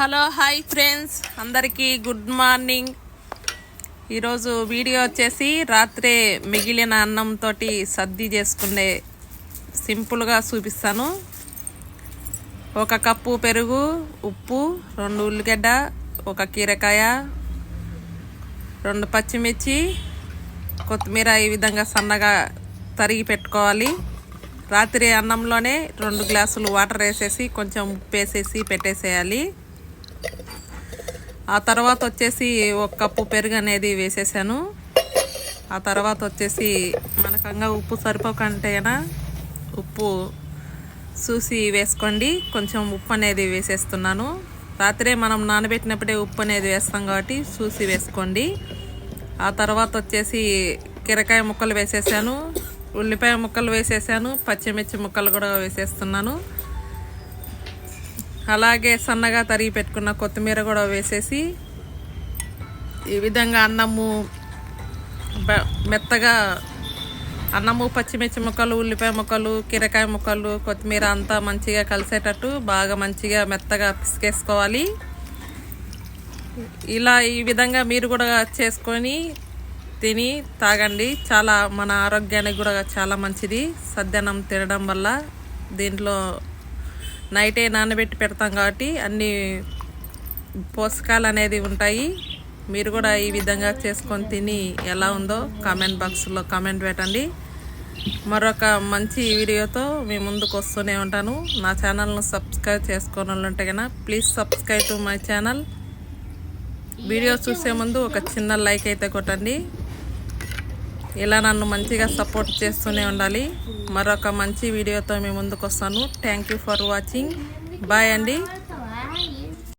Hello hi friends. అందరికీ good morning. ఈరోజు video వచ్చేసి రాత్రే మిగిలిన అన్నంతో సర్ది చేసుకునే సింపుల్గా చూపిస్తాను. ఒక కప్పు పెరుగు ఉప్పు రెండు ఉల్లిగడ్డ ఒక కీరకాయ రెండు పచ్చిమిర్చి కొత్తిమీర ఈ విధంగా సన్నగా తరిగి పెట్టుకోవాలి. రాత్రి అన్నంలోనే రెండు గ్లాసులు వాటర్ వేసేసి కొంచెం ఉప్పు వేసేసి పెట్టేసేయాలి. ఆ తర్వాత వచ్చేసి ఒక కప్పు పెరుగు అనేది వేసేసాను. ఆ తర్వాత వచ్చేసి మనకంగా ఉప్పు సరిపోకంటేనా ఉప్పు చూసి వేసుకోండి. కొంచెం ఉప్పు అనేది వేసేస్తున్నాను. రాత్రే మనం నానబెట్టినప్పుడే ఉప్పు అనేది వేస్తాం కాబట్టి చూసి వేసుకోండి. ఆ తర్వాత వచ్చేసి కీరకాయ ముక్కలు వేసేసాను. ఉల్లిపాయ ముక్కలు వేసేసాను. పచ్చిమిర్చి ముక్కలు కూడా వేసేస్తున్నాను. అలాగే సన్నగా తరిగి పెట్టుకున్న కొత్తిమీర కూడా వేసేసి ఈ విధంగా అన్నము మెత్తగా అన్నము పచ్చిమిర్చి ముక్కలు ఉల్లిపాయ ముక్కలు కీరకాయ ముక్కలు కొత్తిమీర అంతా మంచిగా కలిసేటట్టు బాగా మంచిగా మెత్తగా పిసికేసుకోవాలి. ఇలా ఈ విధంగా మీరు కూడా చేసుకొని తిని తాగండి. చాలా మన ఆరోగ్యానికి కూడా చాలా మంచిది. సద్దన్నం తినడం వల్ల దీంట్లో నైటే నానబెట్టి పెడతాం కాబట్టి అన్ని పోషకాలు అనేది ఉంటాయి. మీరు కూడా ఈ విధంగా చేసుకొని తిని ఎలా ఉందో కామెంట్ బాక్స్లో కామెంట్ పెట్టండి. మరొక మంచి వీడియోతో మీ ముందుకు వస్తూనే ఉంటాను. నా ఛానల్ను సబ్స్క్రైబ్ చేసుకోని ఉంటే కనుక please subscribe to my channel video చూసే ముందు ఒక చిన్న లైక్ అయితే కొట్టండి. ఇలా నన్ను మంచిగా సపోర్ట్ చేస్తూనే ఉండాలి. మరొక మంచి వీడియోతో మీ ముందుకు వస్తాను thank you for watching bye అండి.